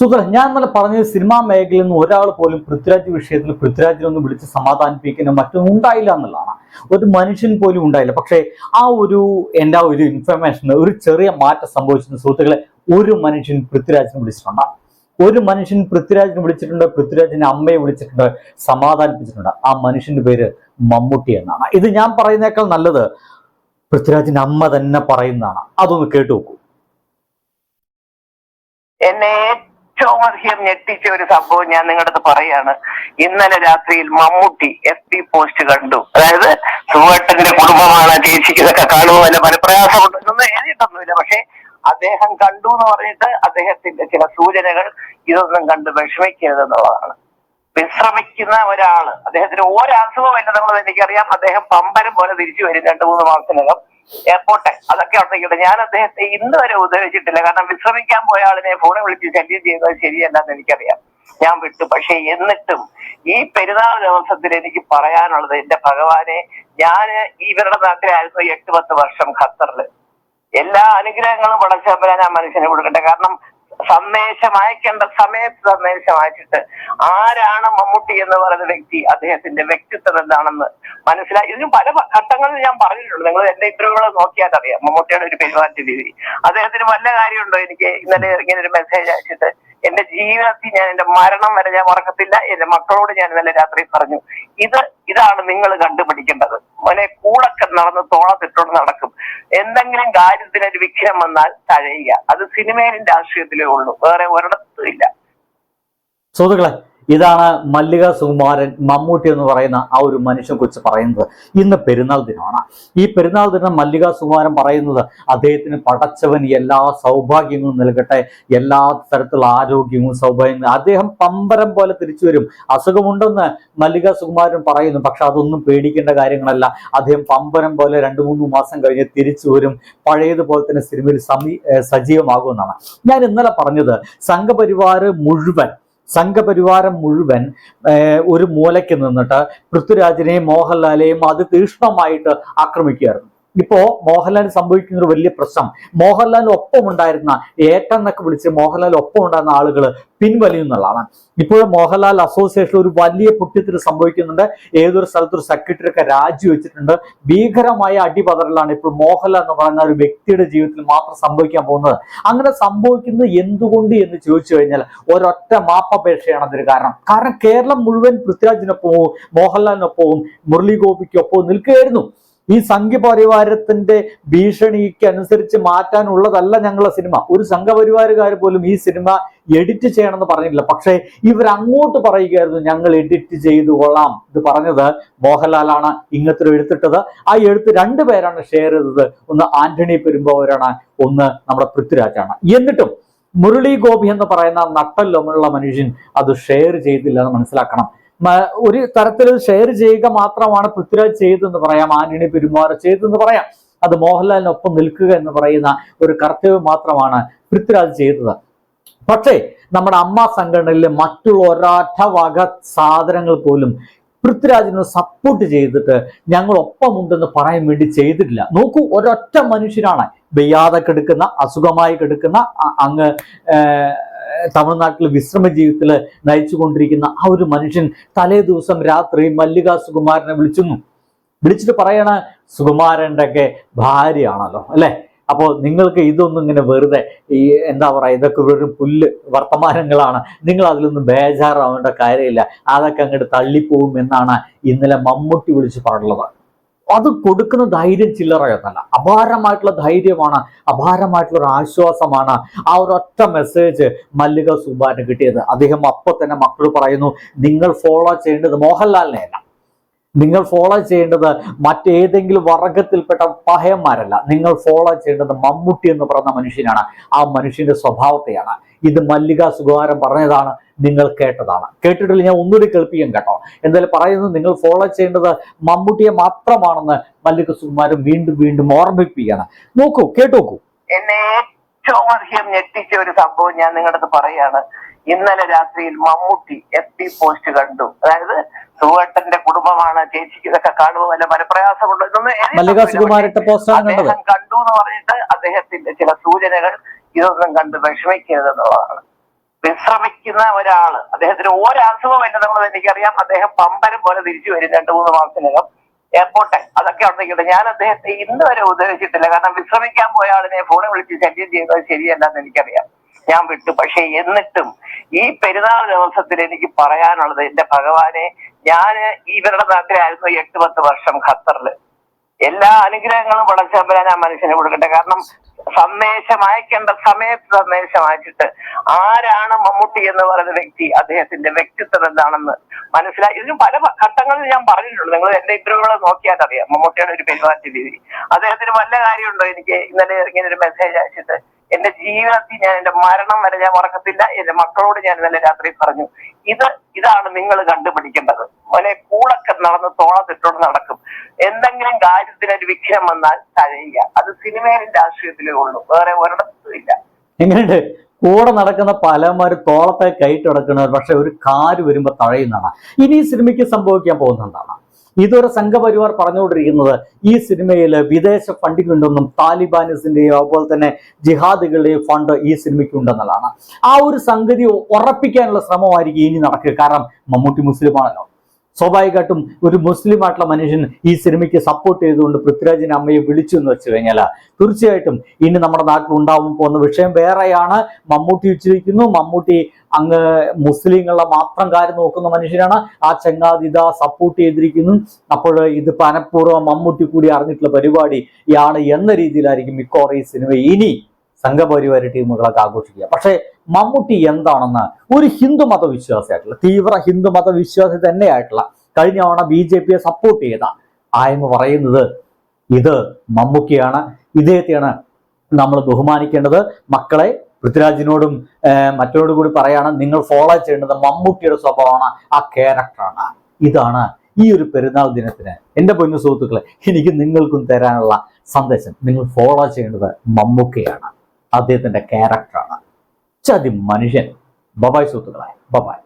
സുഹൃത്തുക്കളെ ഞാൻ ഇന്നലെ പറഞ്ഞത് സിനിമാ മേഖലയിൽ നിന്ന് ഒരാൾ പോലും പൃഥ്വിരാജ് വിഷയത്തിൽ പൃഥ്വിരാജിനൊന്ന് വിളിച്ച് സമാധാനിപ്പിക്കാനോ മറ്റൊന്നും ഉണ്ടായില്ല എന്നുള്ളതാണ്. ഒരു മനുഷ്യൻ പോലും ഉണ്ടായില്ല. പക്ഷേ ആ ഒരു എന്റെ ആ ഒരു ഇൻഫർമേഷൻ ഒരു ചെറിയ മാറ്റം സംഭവിച്ചിരുന്ന സുഹൃത്തുക്കളെ ഒരു മനുഷ്യൻ പൃഥ്വിരാജിനെ വിളിച്ചിട്ടുണ്ട്. ഒരു മനുഷ്യൻ പൃഥ്വിരാജിനെ വിളിച്ചിട്ടുണ്ട് പൃഥ്വിരാജിന്റെ അമ്മയെ വിളിച്ചിട്ടുണ്ട് സമാധാനിപ്പിച്ചിട്ടുണ്ട്. ആ മനുഷ്യന്റെ പേര് മമ്മൂട്ടി എന്നാണ്. ഇത് ഞാൻ പറയുന്നേക്കാൾ നല്ലത് പൃഥ്വിരാജിന്റെ അമ്മ തന്നെ പറയുന്നതാണ്. അതൊന്ന് കേട്ടു നോക്കൂ. എന്നെ ഏറ്റവും അധികം ഞെട്ടിച്ച ഒരു സംഭവം ഞാൻ നിങ്ങളുടെ അടുത്ത് പറയാണ്. ഇന്നലെ രാത്രിയിൽ മമ്മൂട്ടി എഫ് പി പോസ്റ്റ് കണ്ടു. അതായത് സുവേട്ടന്റെ കുടുംബമാണ് ചേച്ചിക്ക് ഇതൊക്കെ അല്ല വല്ല മനപ്രയാസമുണ്ട് ഇതൊന്നും എഴുതിയിട്ടൊന്നുമില്ല. പക്ഷെ അദ്ദേഹം കണ്ടു എന്ന് പറഞ്ഞിട്ട് അദ്ദേഹത്തിന്റെ ചില സൂചനകൾ ഇതൊന്നും കണ്ട് വിഷമിക്കരുതെന്നുള്ളതാണ്. വിശ്രമിക്കുന്ന ഒരാൾ അദ്ദേഹത്തിന് ഒരസുഖമില്ലെന്നുള്ളത് എനിക്കറിയാം. അദ്ദേഹം പമ്പരം പോലെ തിരിച്ചു വരും രണ്ടു മൂന്ന് മാസത്തിനകം. എയർപോർട്ട് അതൊക്കെ ഉണ്ടെങ്കിൽ ഞാൻ അദ്ദേഹത്തെ ഇന്ന് വരെ ഉപദ്രവിച്ചിട്ടില്ല കാരണം വിശ്രമിക്കാൻ പോയ ആളിനെ ഫോണിൽ വിളിച്ച് ശല്യം ചെയ്യുന്നത് ശരിയല്ലെന്ന് എനിക്കറിയാം. ഞാൻ വിട്ടു. പക്ഷെ എന്നിട്ടും ഈ പെരുന്നാൾ ദിവസത്തിൽ എനിക്ക് പറയാനുള്ളത് എന്റെ ഭഗവാനെ ഞാൻ ഇവരുടെ നാട്ടിലായിരുന്നു എട്ട് പത്ത് വർഷം ഖത്തറിൽ. എല്ലാ അനുഗ്രഹങ്ങളും പടച്ചമ്പരാൻ ആ മനുഷ്യനെ കൊടുക്കട്ടെ. കാരണം സന്ദേശം അയക്കേണ്ട സമയത്ത് സന്ദേശം അയച്ചിട്ട് ആരാണ് മമ്മൂട്ടി എന്ന് പറയുന്ന വ്യക്തി? അദ്ദേഹത്തിന്റെ വ്യക്തിത്വം എന്താണെന്ന് മനസ്സിലായി. ഇതിന് പല ഘട്ടങ്ങളിൽ ഞാൻ പറഞ്ഞിട്ടുണ്ട്. നിങ്ങൾ എന്റെ ഇന്റർവ്യൂകൾ നോക്കിയാൽ അറിയാം. മമ്മൂട്ടിയുടെ ഒരു പെരുമാറ്റ രീതി. അദ്ദേഹത്തിന് വല്ല കാര്യമുണ്ടോ? എനിക്ക് ഇന്നലെ ഇങ്ങനെ ഒരു മെസ്സേജ് അയച്ചിട്ട് എന്റെ ജീവിതത്തിൽ ഞാൻ എന്റെ മരണം വരെ ഞാൻ മറക്കത്തില്ല. എന്റെ മക്കളോട് ഞാൻ ഇന്നലെ രാത്രി പറഞ്ഞു. ഇത് ഇതാണ് നിങ്ങൾ കണ്ടുപിടിക്കേണ്ടത്. മോനെ കൂടൊക്കെ നടന്ന് തോളത്തിട്ടോണ്ട് നടക്കും. എന്തെങ്കിലും കാര്യത്തിന് ഒരു വിഘ്നം വന്നാൽ തഴയുക. അത് സിനിമയിലും രാഷ്ട്രീയത്തിലേ ഉള്ളൂ. വേറെ ഒരിടത്തും ഇല്ല. സുഹൃത്തുക്കളെ ഇതാണ് മല്ലിക സുകുമാരൻ മമ്മൂട്ടി എന്ന് പറയുന്ന ആ ഒരു മനുഷ്യനെ കുറിച്ച് പറയുന്നത്. ഇന്ന് പെരുന്നാൾ ദിനമാണ്. ഈ പെരുന്നാൾ ദിനം മല്ലിക സുകുമാരൻ പറയുന്നത് അദ്ദേഹത്തിന് പടച്ചവൻ എല്ലാ സൗഭാഗ്യങ്ങളും നൽകട്ടെ എല്ലാ തരത്തിലുള്ള ആരോഗ്യവും സൗഭാഗ്യവും അദ്ദേഹം പമ്പരം പോലെ തിരിച്ചു വരും. അസുഖമുണ്ടെന്ന് മല്ലിക സുകുമാരൻ പറയുന്നു. പക്ഷെ അതൊന്നും പേടിക്കേണ്ട കാര്യങ്ങളല്ല. അദ്ദേഹം പമ്പരം പോലെ രണ്ടു മൂന്ന് മാസം കഴിഞ്ഞ് തിരിച്ചു വരും. പഴയതുപോലെ തന്നെ സിനിമയിൽ സമീ സജീവമാകുമെന്നാണ്. ഞാൻ ഇന്നലെ പറഞ്ഞത് സംഘപരിവാർ മുഴുവൻ സംഘപരിവാരം മുഴുവൻ ഒരു മൂലയ്ക്ക് നിന്നിട്ട് പൃഥ്വിരാജിനെയും മോഹൻലാലെയും അത് തീക്ഷ്ണമായിട്ട് ആക്രമിക്കുകയായിരുന്നു. ഇപ്പോ മോഹൻലാൽ സംഭവിക്കുന്ന ഒരു വലിയ പ്രശ്നം. മോഹൻലാൽ ഒപ്പം ഉണ്ടായിരുന്ന ഏറ്റെന്നൊക്കെ വിളിച്ച് മോഹൻലാൽ ഒപ്പം ഉണ്ടായിരുന്ന ആളുകൾ പിൻവലിയുന്നുള്ളതാണ് ഇപ്പോഴും മോഹൻലാൽ അസോസിയേഷൻ ഒരു വലിയ പൊട്ടിത്തെറി സംഭവിക്കുന്നുണ്ട്. ഏതൊരു സ്ഥലത്തൊരു സെക്രട്ടറി ഒക്കെ രാജിവെച്ചിട്ടുണ്ട് ഭീകരമായ അടിപതറലാണ് ഇപ്പോൾ മോഹൻലാൽ എന്ന് പറയുന്ന ഒരു വ്യക്തിയുടെ ജീവിതത്തിൽ മാത്രം സംഭവിക്കാൻ പോകുന്നത്. അങ്ങനെ സംഭവിക്കുന്നത് എന്തുകൊണ്ട് എന്ന് ചോദിച്ചു കഴിഞ്ഞാൽ ഒരൊറ്റ മാപ്പപേക്ഷയാണ് അതിന് കാരണം. കാരണം കേരളം മുഴുവൻ പൃഥ്വിരാജിനൊപ്പവും മോഹൻലാലിനൊപ്പവും മുരളി ഗോപിക്കൊപ്പവും നിൽക്കുകയായിരുന്നു. ഈ സംഘപരിവാരത്തിന്റെ ഭീഷണിക്ക് അനുസരിച്ച് മാറ്റാനുള്ളതല്ല ഞങ്ങളുടെ സിനിമ. ഒരു സംഘപരിവാരുകാർ പോലും ഈ സിനിമ എഡിറ്റ് ചെയ്യണമെന്ന് പറഞ്ഞില്ല പക്ഷേ ഇവർ അങ്ങോട്ട് പറയുകയായിരുന്നു ഞങ്ങൾ എഡിറ്റ് ചെയ്തു കൊള്ളാം. ഇത് പറഞ്ഞത് മോഹൻലാലാണ് ഇങ്ങനത്തെ ഒരു എഴുത്തിട്ടത്. ആ എഴുത്ത് രണ്ടുപേരാണ് ഷെയർ ചെയ്തത്. ഒന്ന് ആന്റണി പെരുമ്പാവൂരാണ് ഒന്ന് നമ്മുടെ പൃഥ്വിരാജാണ്. എന്നിട്ടും മുരളി ഗോപി എന്ന് പറയുന്ന നട്ടല്ലൊമുള്ള മനുഷ്യൻ അത് ഷെയർ ചെയ്തില്ല എന്ന് മനസ്സിലാക്കണം. ഒരു തരത്തിൽ ഷെയർ ചെയ്യുക മാത്രമാണ് പൃഥ്വിരാജ് ചെയ്തതെന്ന് പറയാം ആന്റണി പെരുമാറ ചെയ്തതെന്ന് പറയാം. അത് മോഹൻലാലിനൊപ്പം നിൽക്കുക എന്ന് പറയുന്ന ഒരു കർത്തവ്യം മാത്രമാണ് പൃഥ്വിരാജ് ചെയ്തത്. പക്ഷേ നമ്മുടെ അമ്മ സംഘടനയിലെ മറ്റുള്ള ഒരൊറ്റ വക സാധനങ്ങൾ പോലും പൃഥ്വിരാജിനെ സപ്പോർട്ട് ചെയ്തിട്ട് ഞങ്ങൾ ഒപ്പമുണ്ടെന്ന് പറയാൻ വേണ്ടി ചെയ്തിട്ടില്ല. നോക്കൂ ഒരൊറ്റ മനുഷ്യനാണ്. വെയ്യാതെ കിടക്കുന്ന അസുഖമായി കിടക്കുന്ന അങ്ങ് തമിഴ്നാട്ടിൽ വിശ്രമ ജീവിതത്തിൽ നയിച്ചുകൊണ്ടിരിക്കുന്ന ആ ഒരു മനുഷ്യൻ തലേ ദിവസം രാത്രി മല്ലിക സുകുമാരനെ വിളിച്ചു വിളിച്ചിട്ട് പറയണ സുകുമാരന്റെ ഒക്കെ ഭാര്യയാണല്ലോ അല്ലേ? അപ്പോൾ നിങ്ങൾക്ക് ഇതൊന്നും ഇങ്ങനെ വെറുതെ ഈ എന്താ പറയുക ഇതൊക്കെ വെറും പുല്ല് വർത്തമാനങ്ങളാണ്. നിങ്ങൾ അതിലൊന്നും ബേജാറാവേണ്ട കാര്യമില്ല. അതൊക്കെ അങ്ങോട്ട് തള്ളിപ്പോവും എന്നാണ് ഇന്നലെ മമ്മൂട്ടി വിളിച്ച് പറഞ്ഞുള്ളത് അത് കൊടുക്കുന്ന ധൈര്യം ചില്ലറയതല്ല അപാരമായിട്ടുള്ള ധൈര്യമാണ് അപാരമായിട്ടുള്ള ഒരു ആശ്വാസമാണ് ആ ഒരൊറ്റ മെസ്സേജ് മല്ലിക സുബാന് കിട്ടിയത്. അദ്ദേഹം അപ്പൊ തന്നെ മക്കൾ പറയുന്നു നിങ്ങൾ ഫോളോ ചെയ്യേണ്ടത് മോഹൻലാലിനെയല്ല. നിങ്ങൾ ഫോളോ ചെയ്യേണ്ടത് മറ്റേതെങ്കിലും വർഗത്തിൽപ്പെട്ട പഹയന്മാരല്ല. നിങ്ങൾ ഫോളോ ചെയ്യേണ്ടത് മമ്മൂട്ടി എന്ന് പറയുന്ന മനുഷ്യനാണ്. ആ മനുഷ്യന്റെ സ്വഭാവത്തെയാണ്. ഇത് മല്ലിക സുകുമാരൻ പറഞ്ഞതാണ് നിങ്ങൾ കേട്ടതാണ്. കേട്ടിട്ടില്ല ഞാൻ ഒന്നുകൂടി കേൾപ്പിക്കും കേട്ടോ. എന്തായാലും പറയുന്നത് നിങ്ങൾ ഫോളോ ചെയ്യേണ്ടത് മമ്മൂട്ടിയെ മാത്രമാണെന്ന് മല്ലിക സുകുമാരൻ വീണ്ടും വീണ്ടും ഓർമ്മിപ്പിക്കുകയാണ്. നോക്കൂ കേട്ടോക്കൂ. എന്നെ ഏറ്റവും അധികം ഞെട്ടിച്ച ഒരു സംഭവം ഞാൻ നിങ്ങളുടെ അടുത്ത് പറയാണ്. ഇന്നലെ രാത്രിയിൽ മമ്മൂട്ടി എഫ് പി പോസ്റ്റ് കണ്ടു. അതായത് സുവേട്ടന്റെ കുടുംബമാണ് ചേച്ചിക്ക് ഇതൊക്കെ കാണുമ്പോൾ വല്ല മനപ്രയാസമുണ്ടോ അദ്ദേഹം കണ്ടു എന്ന് പറഞ്ഞിട്ട് അദ്ദേഹത്തിന്റെ ചില സൂചനകൾ ഇതൊന്നും കണ്ട് വിഷമിക്കരുതെന്നുള്ളതാണ്. വിശ്രമിക്കുന്ന ഒരാൾ അദ്ദേഹത്തിന് ഒരസുഖം എന്നുള്ളത് എനിക്കറിയാം. അദ്ദേഹം പമ്പരം പോലെ തിരിച്ചു വരും രണ്ടു മൂന്ന് മാസത്തിനകം. എയർപോർട്ട് അതൊക്കെ ഉണ്ടെങ്കിൽ ഞാൻ അദ്ദേഹത്തെ ഇന്ന് വരെ ഉപദേശിച്ചിട്ടില്ല. കാരണം വിശ്രമിക്കാൻ പോയ ആളിനെ ഫോണിൽ വിളിച്ച് ശല്യം ചെയ്യുന്നത് ശരിയല്ലെന്ന് എനിക്കറിയാം. ഞാൻ വിട്ടു. പക്ഷെ എന്നിട്ടും ഈ പെരുന്നാൾ ദിവസത്തിൽ എനിക്ക് പറയാനുള്ളത് എന്റെ ഭഗവാനെ ഞാൻ ഇവരുടെ നാട്ടിലായിരുന്നു എട്ട് പത്ത് വർഷം ഖത്തറിൽ എല്ലാ അനുഗ്രഹങ്ങളും പടച്ചമ്പരാൻ ഞാൻ മനുഷ്യനെ കൊടുക്കട്ടെ. കാരണം സന്ദേശം അയക്കേണ്ട സമയത്ത് സന്ദേശം അയച്ചിട്ട് ആരാണ് മമ്മൂട്ടി എന്ന് പറയുന്ന വ്യക്തി അദ്ദേഹത്തിന്റെ വ്യക്തിത്വം എന്താണെന്ന് മനസ്സിലായി. ഇതിന് പല ഘട്ടങ്ങളിൽ ഞാൻ പറഞ്ഞിട്ടുണ്ട്. നിങ്ങൾ എന്റെ ഇത്രകളെ നോക്കിയാൽ അറിയാം. മമ്മൂട്ടിയുടെ ഒരു പെരുമാറ്റ രീതി അദ്ദേഹത്തിന് വല്ല കാര്യമുണ്ടോ? എനിക്ക് ഇന്നലെ ഇങ്ങനെ ഒരു മെസ്സേജ് അയച്ചിട്ട് എന്റെ ജീവിതത്തിൽ ഞാൻ എന്റെ മരണം വരെ ഞാൻ മറക്കത്തില്ല. എന്റെ മക്കളോട് ഞാൻ ഇന്നലെ രാത്രി പറഞ്ഞു ഇത് ഇതാണ് നിങ്ങൾ കണ്ടുപിടിക്കേണ്ടത്. മോനെ കൂടൊക്കെ നടന്ന് തോളത്തിട്ടോട് നടക്കും. എന്തെങ്കിലും കാര്യത്തിന് ഒരു വിഘ്നം വന്നാൽ തഴയുക. അത് സിനിമയിലും രാഷ്ട്രീയത്തിലേ ഉള്ളൂ. വേറെ ഒരിടത്തും ഇല്ല. എങ്ങനെയുണ്ട്? കൂടെ നടക്കുന്ന പലമാർ തോളത്തെ കൈട്ടടക്കുന്നവർ പക്ഷെ ഒരു കാര് വരുമ്പോ തഴയുന്നതാണ്. ഇനി ഈ സിനിമയ്ക്ക് സംഭവിക്കാൻ പോകുന്നതാണ് ഇതൊരു സംഘപരിവാർ പറഞ്ഞുകൊണ്ടിരിക്കുന്നത് ഈ സിനിമയിൽ വിദേശ ഫണ്ടിംഗ് ഉണ്ടെന്നും താലിബാനിസിന്റെയും അതുപോലെ തന്നെ ജിഹാദികളുടെയും ഫണ്ട് ഈ സിനിമയ്ക്ക് ഉണ്ടെന്നുള്ളതാണ് ആ ഒരു സംഗതി ഉറപ്പിക്കാനുള്ള ശ്രമമായിരിക്കും ഇനി നടക്കുക. കാരണം മമ്മൂട്ടി മുസ്ലിമാണല്ലോ. സ്വാഭാവികമായിട്ടും ഒരു മുസ്ലിം ആയിട്ടുള്ള മനുഷ്യൻ ഈ സിനിമയ്ക്ക് സപ്പോർട്ട് ചെയ്തുകൊണ്ട് പൃഥ്വിരാജിന്റെ അമ്മയെ വിളിച്ചു എന്ന് വെച്ച് കഴിഞ്ഞാൽ തീർച്ചയായിട്ടും ഇനി നമ്മുടെ നാട്ടിൽ ഉണ്ടാവും പോകുന്ന വിഷയം വേറെയാണ്. മമ്മൂട്ടി വെച്ചിരിക്കുന്നു മമ്മൂട്ടി അങ്ങ് മുസ്ലിങ്ങളെ മാത്രം കാര്യം നോക്കുന്ന മനുഷ്യനാണ്. ആ ചങ്ങാതി സപ്പോർട്ട് ചെയ്തിരിക്കുന്നു. അപ്പോൾ ഇത് പനപൂർവം മമ്മൂട്ടി കൂടി അറിഞ്ഞിട്ടുള്ള പരിപാടി ആണ് എന്ന രീതിയിലായിരിക്കും മിക്കവാറും ഈ സിനിമ ഇനി സംഘപരിവാര ടീമുകളൊക്കെ ആഘോഷിക്കുക. പക്ഷേ മമ്മൂട്ടി എന്താണെന്ന് ഒരു ഹിന്ദു മതവിശ്വാസിയായിട്ടുള്ള തീവ്ര ഹിന്ദു മതവിശ്വാസി തന്നെയായിട്ടുള്ള കഴിഞ്ഞ തവണ ബി ജെ പിയെ സപ്പോർട്ട് ചെയ്ത ആയെന്ന് പറയുന്നത് ഇത് മമ്മൂക്കിയാണ്. ഇദ്ദേഹത്തെയാണ് നമ്മൾ ബഹുമാനിക്കേണ്ടത്. മക്കളെ പൃഥ്വിരാജിനോടും മറ്റോടും കൂടി പറയാണ് നിങ്ങൾ ഫോളോ ചെയ്യേണ്ടത് മമ്മൂട്ടിയുടെ സ്വഭാവമാണ് ആ ക്യാരക്ടറാണ് ഇതാണ് ഈ ഒരു പെരുന്നാൾ ദിനത്തിന് എന്റെ പൊന്നു സുഹൃത്തുക്കളെ എനിക്ക് നിങ്ങൾക്കും തരാനുള്ള സന്ദേശം. നിങ്ങൾ ഫോളോ ചെയ്യേണ്ടത് മമ്മൂക്കയാണ്. അദ്ദേഹത്തിന്റെ ക്യാരക്ടറാണ് ചതി മനുഷ്യൻ ബബായ് സുഹൃത്തുക്കളെ ബബായ്.